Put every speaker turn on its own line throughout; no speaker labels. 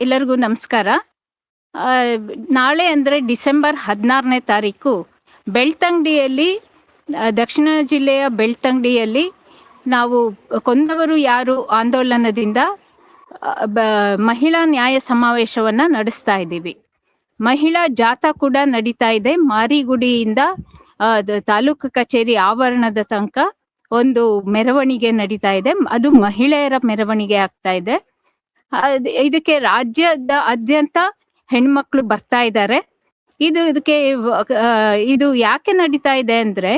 ಎಲ್ಲರಿಗೂ ನಮಸ್ಕಾರ. ನಾಳೆ ಅಂದರೆ ಡಿಸೆಂಬರ್ ಹದಿನಾರನೇ ತಾರೀಕು ಬೆಳ್ತಂಗಡಿಯಲ್ಲಿ ದಕ್ಷಿಣ ಜಿಲ್ಲೆಯ ಬೆಳ್ತಂಗಡಿಯಲ್ಲಿ ನಾವು ಕೊಂದವರು ಯಾರು ಆಂದೋಲನದಿಂದ ಮಹಿಳಾ ನ್ಯಾಯ ಸಮಾವೇಶವನ್ನು ನಡೆಸ್ತಾ ಇದ್ದೀವಿ. ಮಹಿಳಾ ಜಾಥಾ ಕೂಡ ನಡೀತಾ ಇದೆ. ಮಾರಿಗುಡಿಯಿಂದ ತಾಲೂಕು ಕಚೇರಿ ಆವರಣದ ತನಕ ಒಂದು ಮೆರವಣಿಗೆ ನಡೀತಾ ಇದೆ. ಅದು ಮಹಿಳೆಯರ ಮೆರವಣಿಗೆ ಆಗ್ತಾ ಇದೆ. ಇದಕ್ಕೆ ರಾಜ್ಯದ ಆದ್ಯಂತ ಹೆಣ್ಮಕ್ಳು ಬರ್ತಾ ಇದ್ದಾರೆ ಇದು ಇದಕ್ಕೆ ಇದು ಯಾಕೆ ನಡೀತಾ ಇದೆ ಅಂದ್ರೆ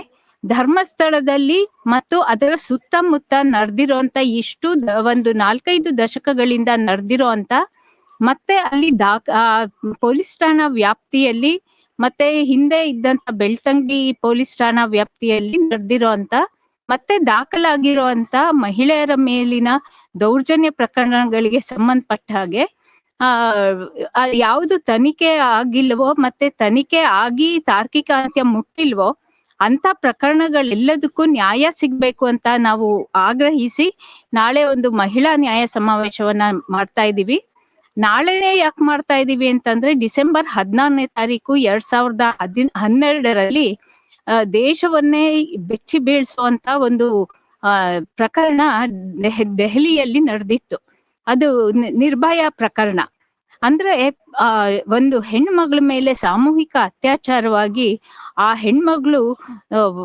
ಧರ್ಮಸ್ಥಳದಲ್ಲಿ ಮತ್ತು ಅದರ ಸುತ್ತಮುತ್ತ ನಡೆದಿರುವಂತ ಇಷ್ಟು ಒಂದು ನಾಲ್ಕೈದು ದಶಕಗಳಿಂದ ನಡೆದಿರುವಂತ ಮತ್ತೆ ಅಲ್ಲಿ ದಾಖ ಪೊಲೀಸ್ ಠಾಣಾ ವ್ಯಾಪ್ತಿಯಲ್ಲಿ ಮತ್ತೆ ಹಿಂದೆ ಇದ್ದಂತ ಬೆಳ್ತಂಗಿ ಪೊಲೀಸ್ ಠಾಣಾ ವ್ಯಾಪ್ತಿಯಲ್ಲಿ ನಡೆದಿರುವಂತ ಮತ್ತೆ ದಾಖಲಾಗಿರುವಂತ ಮಹಿಳೆಯರ ಮೇಲಿನ ದೌರ್ಜನ್ಯ ಪ್ರಕರಣಗಳಿಗೆ ಸಂಬಂಧಪಟ್ಟ ಹಾಗೆ, ಆ ಯಾವುದು ತನಿಖೆ ಆಗಿಲ್ವೋ ಮತ್ತೆ ತನಿಖೆ ಆಗಿ ತಾರ್ಕಿಕ ಅಂತ್ಯ ಮುಟ್ಟಿಲ್ವೋ ಅಂತ ಪ್ರಕರಣಗಳೆಲ್ಲದಕ್ಕೂ ನ್ಯಾಯ ಸಿಗ್ಬೇಕು ಅಂತ ನಾವು ಆಗ್ರಹಿಸಿ ನಾಳೆ ಒಂದು ಮಹಿಳಾ ನ್ಯಾಯ ಸಮಾವೇಶವನ್ನ ಮಾಡ್ತಾ ಇದ್ದೀವಿ. ನಾಳೆನೇ ಯಾಕೆ ಮಾಡ್ತಾ ಇದೀವಿ ಅಂತಂದ್ರೆ ಡಿಸೆಂಬರ್ ಹದಿನಾರನೇ ತಾರೀಕು ಎರಡ್ ಸಾವಿರದ ಹದಿನ, ಹನ್ನೆರಡರಲ್ಲಿ ದೇಶವನ್ನೇ ಬೆಚ್ಚಿ ಬೀಳ್ಸುವಂತ ಒಂದು ಆ, ಪ್ರಕರಣ ದೆಹ- ದೆಹಲಿಯಲ್ಲಿ ನಡೆದಿತ್ತು. ಅದು ನಿರ್ಭಯ ಪ್ರಕರಣ. ಅಂದ್ರೆ ಆ ಒಂದು ಹೆಣ್ಮಗಳ ಮೇಲೆ ಸಾಮೂಹಿಕ ಅತ್ಯಾಚಾರವಾಗಿ ಆ ಹೆಣ್ಮಗಳು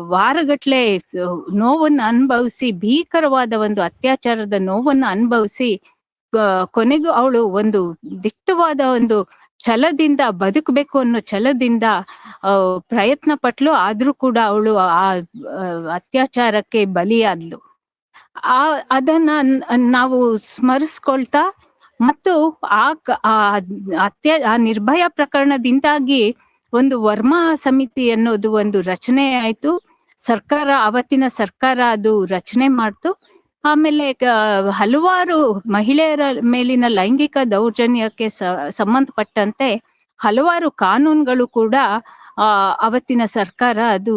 ವಾರಗಟ್ಲೆ ನೋವನ್ನ ಅನುಭವಿಸಿ ಭೀಕರವಾದ ಒಂದು ಅತ್ಯಾಚಾರದ ನೋವನ್ನು ಅನುಭವಿಸಿ ಕೊನೆಗೂ ಅವಳು ಒಂದು ದಿಟ್ಟವಾದ ಒಂದು ಛಲದಿಂದ ಬದುಕಬೇಕು ಅನ್ನೋ ಛಲದಿಂದ ಪ್ರಯತ್ನ ಪಟ್ಲು, ಆದ್ರೂ ಕೂಡ ಅವಳು ಆ ಅತ್ಯಾಚಾರಕ್ಕೆ ಬಲಿಯಾದ್ಲು. ಆ, ಅದನ್ನ ನಾವು ಸ್ಮರಿಸ್ಕೊಳ್ತಾ ಮತ್ತು ಆ ಅತ್ಯ, ಆ ನಿರ್ಭಯ ಪ್ರಕರಣದಿಂದಾಗಿ ಒಂದು ವರ್ಮಾ ಸಮಿತಿ ಅನ್ನೋದು ಒಂದು ರಚನೆ ಆಯ್ತು. ಸರ್ಕಾರ ಅವತ್ತಿನ ಸರ್ಕಾರ ಅದು ರಚನೆ ಮಾಡ್ತು. ಆಮೇಲೆ ಹಲವಾರು ಮಹಿಳೆಯರ ಮೇಲಿನ ಲೈಂಗಿಕ ದೌರ್ಜನ್ಯಕ್ಕೆ ಸಂಬಂಧಪಟ್ಟಂತೆ ಹಲವಾರು ಕಾನೂನುಗಳು ಕೂಡ ಅವತ್ತಿನ ಸರ್ಕಾರ ಅದು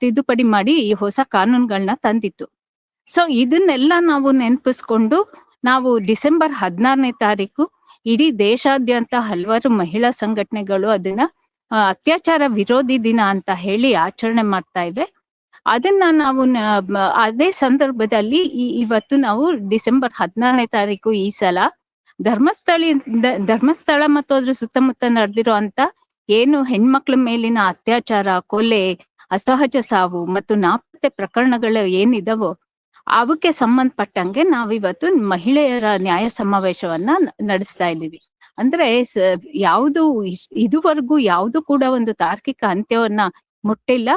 ತಿದ್ದುಪಡಿ ಮಾಡಿ ಈ ಹೊಸ ಕಾನೂನುಗಳನ್ನ ತಂದಿತ್ತು. ಸೊ, ಇದನ್ನೆಲ್ಲ ನಾವು ನೆನಪಿಸ್ಕೊಂಡು ನಾವು ಡಿಸೆಂಬರ್ ಹದಿನಾರನೇ ತಾರೀಕು ಇಡೀ ದೇಶಾದ್ಯಂತ ಹಲವಾರು ಮಹಿಳಾ ಸಂಘಟನೆಗಳು ಅದನ್ನ ಅತ್ಯಾಚಾರ ವಿರೋಧಿ ದಿನ ಅಂತ ಹೇಳಿ ಆಚರಣೆ ಮಾಡ್ತಾ ಇವೆ. ಅದನ್ನ ನಾವು ಅದೇ ಸಂದರ್ಭದಲ್ಲಿ ಈ- ಇವತ್ತು ನಾವು ಡಿಸೆಂಬರ್ ಹದಿನಾರನೇ ತಾರೀಕು ಈ ಸಲ ಧರ್ಮಸ್ಥಳ ಧರ್ಮಸ್ಥಳ ಮತ್ತು ಅದ್ರ ಸುತ್ತಮುತ್ತ ನಡೆದಿರೋ ಅಂತ ಏನು ಹೆಣ್ಮಕ್ಳ ಮೇಲಿನ ಅತ್ಯಾಚಾರ, ಕೊಲೆ, ಅಸಹಜ ಸಾವು ಮತ್ತು ನಾಪತ್ತೆ ಪ್ರಕರಣಗಳು ಏನಿದಾವೋ ಅವಕ್ಕೆ ಸಂಬಂಧಪಟ್ಟಂಗೆ ನಾವಿವತ್ತು ಮಹಿಳೆಯರ ನ್ಯಾಯ ಸಮಾವೇಶವನ್ನ ನಡೆಸ್ತಾ ಇದ್ದೀವಿ. ಅಂದ್ರೆ ಯಾವುದು ಇದುವರೆಗೂ ಯಾವುದು ಕೂಡ ಒಂದು ತಾರ್ಕಿಕ ಅಂತ್ಯವನ್ನ ಮುಟ್ಟಿಲ್ಲ.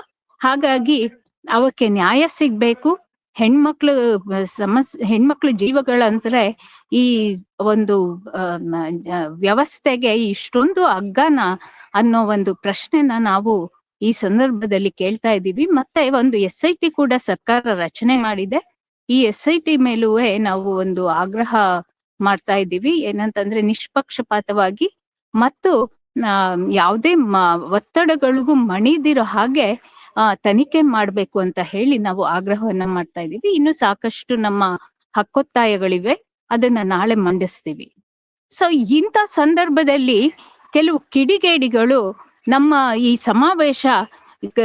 ಹಾಗಾಗಿ ಅವಕ್ಕೆ ನ್ಯಾಯ ಸಿಗ್ಬೇಕು. ಹೆಣ್ಮಕ್ಳು, ಸಮಸ್, ಹೆಣ್ಮಕ್ಳು ಜೀವಗಳಂದ್ರೆ ಈ ಒಂದು ವ್ಯವಸ್ಥೆಗೆ ಇಷ್ಟೊಂದು ಅಗ್ಗನ ಅನ್ನೋ ಒಂದು ಪ್ರಶ್ನೆನ ನಾವು ಈ ಸಂದರ್ಭದಲ್ಲಿ ಕೇಳ್ತಾ ಇದ್ದೀವಿ. ಮತ್ತೆ ಒಂದು ಎಸ್ ಐ ಟಿ ಕೂಡ ಸರ್ಕಾರ ರಚನೆ ಮಾಡಿದೆ. ಈ ಎಸ್ ಐ ಟಿ ಮೇಲೂ ನಾವು ಒಂದು ಆಗ್ರಹ ಮಾಡ್ತಾ ಇದ್ದೀವಿ. ಏನಂತಂದ್ರೆ ನಿಷ್ಪಕ್ಷಪಾತವಾಗಿ. ಮತ್ತು ಯಾವುದೇ ಒತ್ತಡಗಳಿಗೂ ಮಣಿದಿರೋ ಹಾಗೆ ತನಿಖೆ ಮಾಡ್ಬೇಕು ಅಂತ ಹೇಳಿ ನಾವು ಆಗ್ರಹವನ್ನ ಮಾಡ್ತಾ ಇದ್ದೀವಿ. ಇನ್ನು ಸಾಕಷ್ಟು ನಮ್ಮ ಹಕ್ಕೊತ್ತಾಯಗಳಿವೆ. ಅದನ್ನ ನಾಳೆ ಮಂಡಿಸ್ತೀವಿ. ಸೊ ಇಂಥ ಸಂದರ್ಭದಲ್ಲಿ ಕೆಲವು ಕಿಡಿಗೇಡಿಗಳು ನಮ್ಮ ಈ ಸಮಾವೇಶ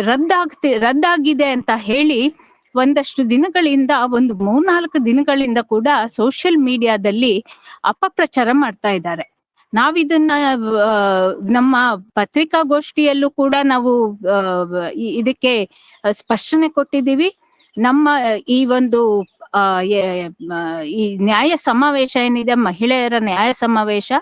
ರದ್ದಾಗ್ತಿ, ರದ್ದಾಗಿದೆ ಅಂತ ಹೇಳಿ ಒಂದಷ್ಟು ದಿನಗಳಿಂದ, ಒಂದು ಮೂರ್ನಾಲ್ಕು ದಿನಗಳಿಂದ ಕೂಡ ಸೋಷಿಯಲ್ ಮೀಡಿಯಾದಲ್ಲಿ ಅಪಪ್ರಚಾರ ಮಾಡ್ತಾ ಇದ್ದಾರೆ. ನಾವಿದನ್ನ ನಮ್ಮ ಪತ್ರಿಕಾಗೋಷ್ಠಿಯಲ್ಲೂ ಕೂಡ ನಾವು ಇದಕ್ಕೆ ಸ್ಪಷ್ಟನೆ ಕೊಟ್ಟಿದ್ದೀವಿ. ನಮ್ಮ, ಈ ಒಂದು ಈ ನ್ಯಾಯ ಸಮಾವೇಶ ಏನಿದೆ, ಮಹಿಳೆಯರ ನ್ಯಾಯ ಸಮಾವೇಶ,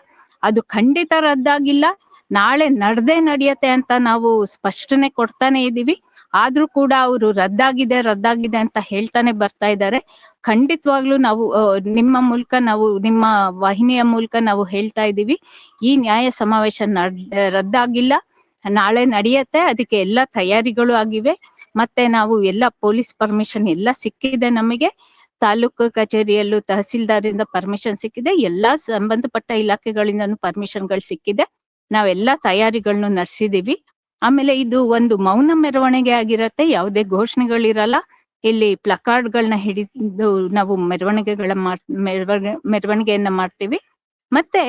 ಅದು ಖಂಡಿತ ರದ್ದಾಗಿಲ್ಲ. ನಾಳೆ ನಡೆದೇ ನಡೆಯತ್ತೆ ಅಂತ ನಾವು ಸ್ಪಷ್ಟನೆ ಕೊಡ್ತಾನೆ ಇದೀವಿ ಆದ್ರೂ ಕೂಡ ಅವರು ರದ್ದಾಗಿದೆ ರದ್ದಾಗಿದೆ ಅಂತ ಹೇಳ್ತಾನೆ ಬರ್ತಾ ಇದ್ದಾರೆ. ಖಂಡಿತವಾಗ್ಲೂ ನಾವು ನಿಮ್ಮ ಮೂಲಕ ನಾವು, ನಿಮ್ಮ ವಾಹಿನಿಯ ಮೂಲಕ ನಾವು ಹೇಳ್ತಾ ಇದ್ದೀವಿ. ಈ ನ್ಯಾಯ ಸಮಾವೇಶ ರದ್ದಾಗಿಲ್ಲ. ನಾಳೆ ನಡೆಯತ್ತೆ. ಅದಕ್ಕೆ ಎಲ್ಲ ತಯಾರಿಗಳು ಆಗಿವೆ. ಮತ್ತೆ ನಾವು ಎಲ್ಲ ಪೊಲೀಸ್ ಪರ್ಮಿಷನ್ ಎಲ್ಲ ಸಿಕ್ಕಿದೆ ನಮಗೆ. ತಾಲೂಕು ಕಚೇರಿಯಲ್ಲೂ ತಹಸೀಲ್ದಾರಿಂದ ಪರ್ಮಿಷನ್ ಸಿಕ್ಕಿದೆ. ಎಲ್ಲಾ ಸಂಬಂಧಪಟ್ಟ ಇಲಾಖೆಗಳಿಂದನೂ ಪರ್ಮಿಷನ್ಗಳು ಸಿಕ್ಕಿದೆ. ನಾವೆಲ್ಲ ತಯಾರಿಗಳನ್ನು ನಡೆಸಿದೀವಿ ಆಮೇಲೆ ಇದು ಒಂದು ಮೌನ ಮೆರವಣಿಗೆ ಆಗಿರತ್ತೆ, ಯಾವುದೇ ಘೋಷಣೆಗಳಿರಲ್ಲ. ಇಲ್ಲಿ ಪ್ಲಕಾರ್ಡ್ಗಳನ್ನ ಹಿಡಿದು ನಾವು ಮೆರವಣಿಗೆಗಳ ಮೆರವಣಿಗೆಯನ್ನ ಮಾಡ್ತೀವಿ. ಮತ್ತೆ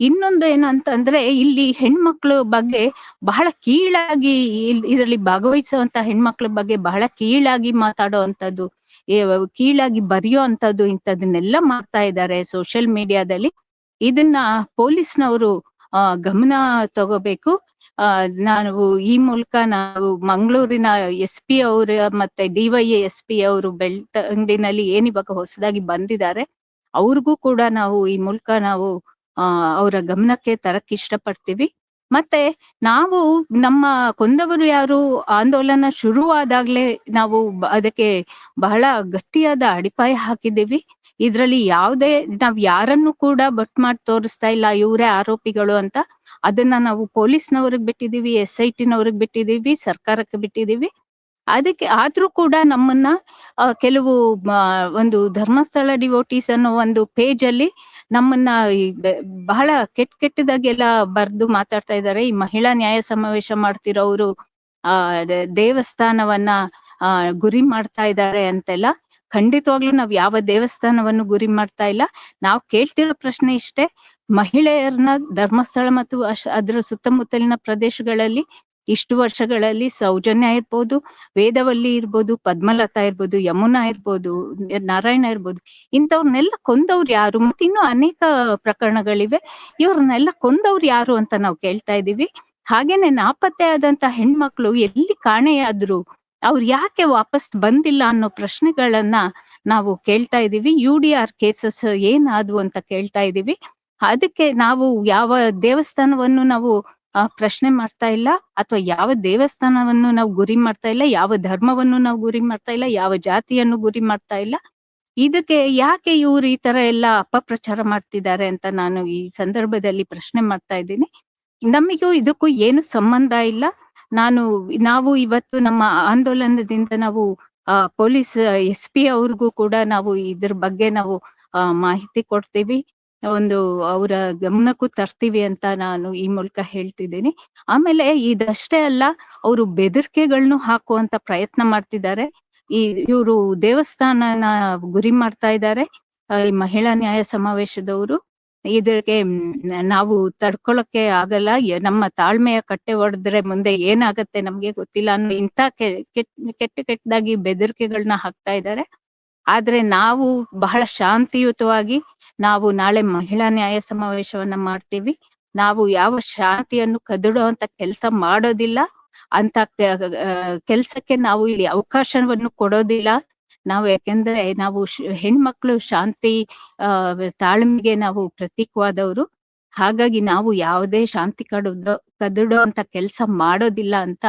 ಇನ್ನೊಂದು ಅಂತಂದ್ರೆ ಇಲ್ಲಿ ಹೆಣ್ಮಕ್ಳು ಬಗ್ಗೆ ಬಹಳ ಕೀಳಾಗಿ ಇದರಲ್ಲಿ ಭಾಗವಹಿಸುವಂತ ಹೆಣ್ಮಕ್ಳ ಬಗ್ಗೆ ಬಹಳ ಕೀಳಾಗಿ ಮಾತಾಡೋ ಅಂತದ್ದು ಕೀಳಾಗಿ ಬರೆಯೋ ಅಂತದ್ದು ಇಂಥದನ್ನೆಲ್ಲ ಮಾಡ್ತಾ ಇದ್ದಾರೆ ಸೋಷಿಯಲ್ ಮೀಡಿಯಾದಲ್ಲಿ. ಇದನ್ನ ಪೊಲೀಸ್ನವರು ಗಮನ ತಗೋಬೇಕು. ನಾವು ಈ ಮೂಲಕ ನಾವು ಮಂಗಳೂರಿನ ಎಸ್ ಪಿ ಅವರ ಮತ್ತೆ ಡಿವೈ ಎಸ್ ಪಿ ಅವರು ಬೆಳ್ತಂಗಡಿನಲ್ಲಿ ಏನ್ ಇವಾಗ ಹೊಸದಾಗಿ ಬಂದಿದ್ದಾರೆ, ಅವ್ರಿಗೂ ಕೂಡ ನಾವು ಈ ಮೂಲಕ ನಾವು ಅವರ ಗಮನಕ್ಕೆ ತರಕ್ ಇಷ್ಟಪಡ್ತೀವಿ. ಮತ್ತೆ ನಾವು ನಮ್ಮ ಕೊಂದವರು ಯಾರು, ಆಂದೋಲನ ಶುರುವಾದಾಗ್ಲೇ ನಾವು ಅದಕ್ಕೆ ಬಹಳ ಗಟ್ಟಿಯಾದ ಅಡಿಪಾಯ ಹಾಕಿದ್ದೀವಿ. ಇದ್ರಲ್ಲಿ ಯಾವುದೇ, ನಾವ್ ಯಾರನ್ನು ಕೂಡ ಬಟ್ ಮಾಡಿ ತೋರಿಸ್ತಾ ಇಲ್ಲ, ಇವರೇ ಆರೋಪಿಗಳು ಅಂತ. ಅದನ್ನ ನಾವು ಪೊಲೀಸ್ನವ್ರಿಗೆ ಬಿಟ್ಟಿದೀವಿ ಎಸ್ ಐ ಟಿನವ್ರಿಗೆ ಬಿಟ್ಟಿದೀವಿ, ಸರ್ಕಾರಕ್ಕೆ ಬಿಟ್ಟಿದೀವಿ. ಅದಕ್ಕೆ ಆದ್ರೂ ಕೂಡ ನಮ್ಮನ್ನ ಕೆಲವು ಒಂದು ಧರ್ಮಸ್ಥಳ ಡಿವೋಟೀಸ್ ಅನ್ನೋ ಒಂದು ಪೇಜ್ ಅಲ್ಲಿ ನಮ್ಮನ್ನ ಬಹಳ ಕೆಟ್ಟ ಕೆಟ್ಟದಾಗೆಲ್ಲ ಬರ್ದು ಮಾತಾಡ್ತಾ ಇದ್ದಾರೆ ಈ ಮಹಿಳಾ ನ್ಯಾಯ ಸಮಾವೇಶ ಮಾಡ್ತಿರೋರು ಆ ದೇವಸ್ಥಾನವನ್ನ ಗುರಿ ಮಾಡ್ತಾ ಇದ್ದಾರೆ ಅಂತೆಲ್ಲ. ಖಂಡಿತವಾಗ್ಲೂ ನಾವ್ ಯಾವ ದೇವಸ್ಥಾನವನ್ನು ಗುರಿ ಮಾಡ್ತಾ ಇಲ್ಲ. ನಾವು ಕೇಳ್ತಿರೋ ಪ್ರಶ್ನೆ ಇಷ್ಟೇ, ಮಹಿಳೆಯರನ್ನ ಧರ್ಮಸ್ಥಳ ಮತ್ತು ಅದರ ಸುತ್ತಮುತ್ತಲಿನ ಪ್ರದೇಶಗಳಲ್ಲಿ ಇಷ್ಟು ವರ್ಷಗಳಲ್ಲಿ ಸೌಜನ್ಯ ಇರ್ಬೋದು, ವೇದವಲ್ಲಿ ಇರ್ಬೋದು, ಪದ್ಮಲತಾ ಇರ್ಬೋದು, ಯಮುನಾ ಇರ್ಬೋದು, ನಾರಾಯಣ ಇರ್ಬೋದು, ಇಂಥವ್ರನ್ನೆಲ್ಲ ಕೊಂದವ್ರು ಯಾರು? ಮತ್ತೆ ಇನ್ನೂ ಅನೇಕ ಪ್ರಕರಣಗಳಿವೆ. ಇವ್ರನ್ನೆಲ್ಲ ಕೊಂದವ್ರು ಯಾರು ಅಂತ ನಾವು ಕೇಳ್ತಾ ಇದೀವಿ. ಹಾಗೇನೆ ನಾಪತ್ತೆ ಆದಂತ ಹೆಣ್ಮಕ್ಳು ಎಲ್ಲಿ ಕಾಣೆಯಾದ್ರು ಅವ್ರು ಯಾಕೆ ವಾಪಸ್ ಬಂದಿಲ್ಲ ಅನ್ನೋ ಪ್ರಶ್ನೆಗಳನ್ನ ನಾವು ಕೇಳ್ತಾ ಇದೀವಿ. ಯು ಡಿ ಆರ್ ಕೇಸಸ್ ಏನಾದ್ವು ಅಂತ ಕೇಳ್ತಾ ಇದೀವಿ. ಅದಕ್ಕೆ ನಾವು ಯಾವ ದೇವಸ್ಥಾನವನ್ನು ನಾವು ಪ್ರಶ್ನೆ ಮಾಡ್ತಾ ಇಲ್ಲ ಅಥವಾ ಯಾವ ದೇವಸ್ಥಾನವನ್ನು ನಾವು ಗುರಿ ಮಾಡ್ತಾ ಇಲ್ಲ, ಯಾವ ಧರ್ಮವನ್ನು ನಾವು ಗುರಿ ಮಾಡ್ತಾ ಇಲ್ಲ, ಯಾವ ಜಾತಿಯನ್ನು ಗುರಿ ಮಾಡ್ತಾ ಇಲ್ಲ. ಇದಕ್ಕೆ ಯಾಕೆ ಇವ್ರು ಈ ತರ ಎಲ್ಲ ಅಪಪ್ರಚಾರ ಮಾಡ್ತಿದ್ದಾರೆ ಅಂತ ನಾನು ಈ ಸಂದರ್ಭದಲ್ಲಿ ಪ್ರಶ್ನೆ ಮಾಡ್ತಾ ಇದ್ದೀನಿ. ನಮಗೂ ಇದಕ್ಕೂ ಏನು ಸಂಬಂಧ ಇಲ್ಲ. ನಾನು, ನಾವು ಇವತ್ತು ನಮ್ಮ ಆಂದೋಲನದಿಂದ ನಾವು ಪೊಲೀಸ್ ಎಸ್ ಪಿ ಅವ್ರಿಗೂ ಕೂಡ ನಾವು ಇದ್ರ ಬಗ್ಗೆ ನಾವು ಮಾಹಿತಿ ಕೊಡ್ತೀವಿ. ಒಂದು ಅವರ ಗಮನಕ್ಕೂ ತರ್ತೀವಿ ಅಂತ ನಾನು ಈ ಮೂಲಕ ಹೇಳ್ತಿದ್ದೀನಿ. ಆಮೇಲೆ ಇದಷ್ಟೇ ಅಲ್ಲ, ಅವರು ಬೆದರಿಕೆಗಳನ್ನು ಹಾಕುವಂತ ಪ್ರಯತ್ನ ಮಾಡ್ತಿದ್ದಾರೆ. ಈ ಇವರು ದೇವಸ್ಥಾನನ ಗುರಿ ಮಾಡ್ತಾ ಇದ್ದಾರೆ. ಈ ಮಹಿಳಾ ನ್ಯಾಯ ಸಮಾವೇಶದವರು. ಇದಕ್ಕೆ ನಾವು ತಡ್ಕೊಳಕ್ಕೆ ಆಗಲ್ಲ. ನಮ್ಮ ತಾಳ್ಮೆಯ ಕಟ್ಟೆ ಹೊಡೆದ್ರೆ ಮುಂದೆ ಏನಾಗತ್ತೆ ನಮ್ಗೆ ಗೊತ್ತಿಲ್ಲ ಅನ್ನೋ ಇಂಥ ಕೆಟ್ಟ ಕೆಟ್ಟದಾಗಿ ಬೆದರಿಕೆಗಳನ್ನ ಹಾಕ್ತಾ ಇದ್ದಾರೆ. ಆದ್ರೆ ನಾವು ಬಹಳ ಶಾಂತಿಯುತವಾಗಿ, ನಾವು ನಾಳೆ ಮಹಿಳಾ ನ್ಯಾಯ ಸಮಾವೇಶವನ್ನ ಮಾಡ್ತೀವಿ. ನಾವು ಯಾವ ಶಾಂತಿಯನ್ನು ಕದಡುವಂತ ಕೆಲಸ ಮಾಡೋದಿಲ್ಲ. ಅಂತ ಕೆಲ್ಸಕ್ಕೆ ನಾವು ಇಲ್ಲಿ ಅವಕಾಶವನ್ನು ಕೊಡೋದಿಲ್ಲ. ನಾವು ಯಾಕೆಂದ್ರೆ ನಾವು ಹೆಣ್ಮಕ್ಳು ಶಾಂತಿ, ಆ, ತಾಳ್ಮೆಗೆ ನಾವು ಪ್ರತೀಕವಾದವರು. ಹಾಗಾಗಿ ನಾವು ಯಾವುದೇ ಶಾಂತಿ ಕಡುದ ಕದಡೋ ಅಂತ ಕೆಲಸ ಮಾಡೋದಿಲ್ಲ ಅಂತ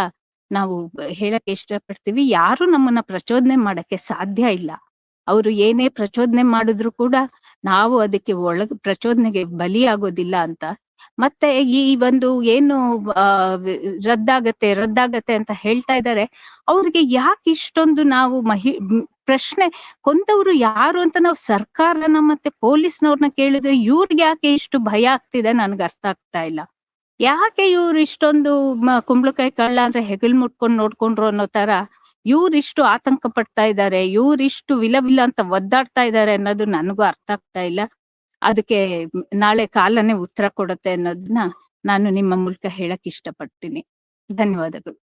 ನಾವು ಹೇಳಕ್ ಇಷ್ಟಪಡ್ತೀವಿ. ಯಾರು ನಮ್ಮನ್ನ ಪ್ರಚೋದನೆ ಮಾಡಕ್ಕೆ ಸಾಧ್ಯ ಇಲ್ಲ. ಅವರು ಏನೇ ಪ್ರಚೋದನೆ ಮಾಡಿದ್ರು ಕೂಡ ನಾವು ಅದಕ್ಕೆ ಒಳಗ, ಪ್ರಚೋದನೆಗೆ ಬಲಿಯಾಗೋದಿಲ್ಲ ಅಂತ. ಮತ್ತೆ ಈ ಒಂದು ಏನು ರದ್ದಾಗತ್ತೆ ರದ್ದಾಗತ್ತೆ ಅಂತ ಹೇಳ್ತಾ ಇದ್ದಾರೆ. ಅವ್ರಿಗೆ ಯಾಕೆ ಇಷ್ಟೊಂದು ನಾವು ಮಹಿ, ಪ್ರಶ್ನೆ ಕೊಂದವರು ಯಾರು ಅಂತ ನಾವು ಸರ್ಕಾರನ ಮತ್ತೆ ಪೊಲೀಸ್ನವ್ರನ್ನ ಕೇಳಿದ್ರೆ ಇವ್ರಿಗೆ ಯಾಕೆ ಇಷ್ಟು ಭಯ ಆಗ್ತಿದೆ ನನ್ಗೆ ಅರ್ಥ ಆಗ್ತಾ ಇಲ್ಲ. ಯಾಕೆ ಇವ್ರು ಇಷ್ಟೊಂದು ಕುಂಬಳಕಾಯಿ ಕಳ್ಳ ಅಂದ್ರೆ ಹೆಗಲ್ ಮುಟ್ಕೊಂಡು ನೋಡ್ಕೊಂಡ್ರು ಅನ್ನೋ ತರ ಇವ್ರಿಷ್ಟು ಆತಂಕ ಪಡ್ತಾ ಇದ್ದಾರೆ ಇವ್ರಿಷ್ಟು ವಿಲ ವಿಲ ಅಂತ ಒದ್ದಾಡ್ತಾ ಇದ್ದಾರೆ ಅನ್ನೋದು ನನಗೂ ಅರ್ಥ ಆಗ್ತಾ ಇಲ್ಲ. ಅದಕ್ಕೆ ನಾಳೆ ಕಾಲನೇ ಉತ್ತರ ಕೊಡುತ್ತೆ ಅನ್ನೋದನ್ನ ನಾನು ನಿಮ್ಮ ಮೂಲಕ ಹೇಳಕ್ ಇಷ್ಟಪಡ್ತೀನಿ. ಧನ್ಯವಾದಗಳು.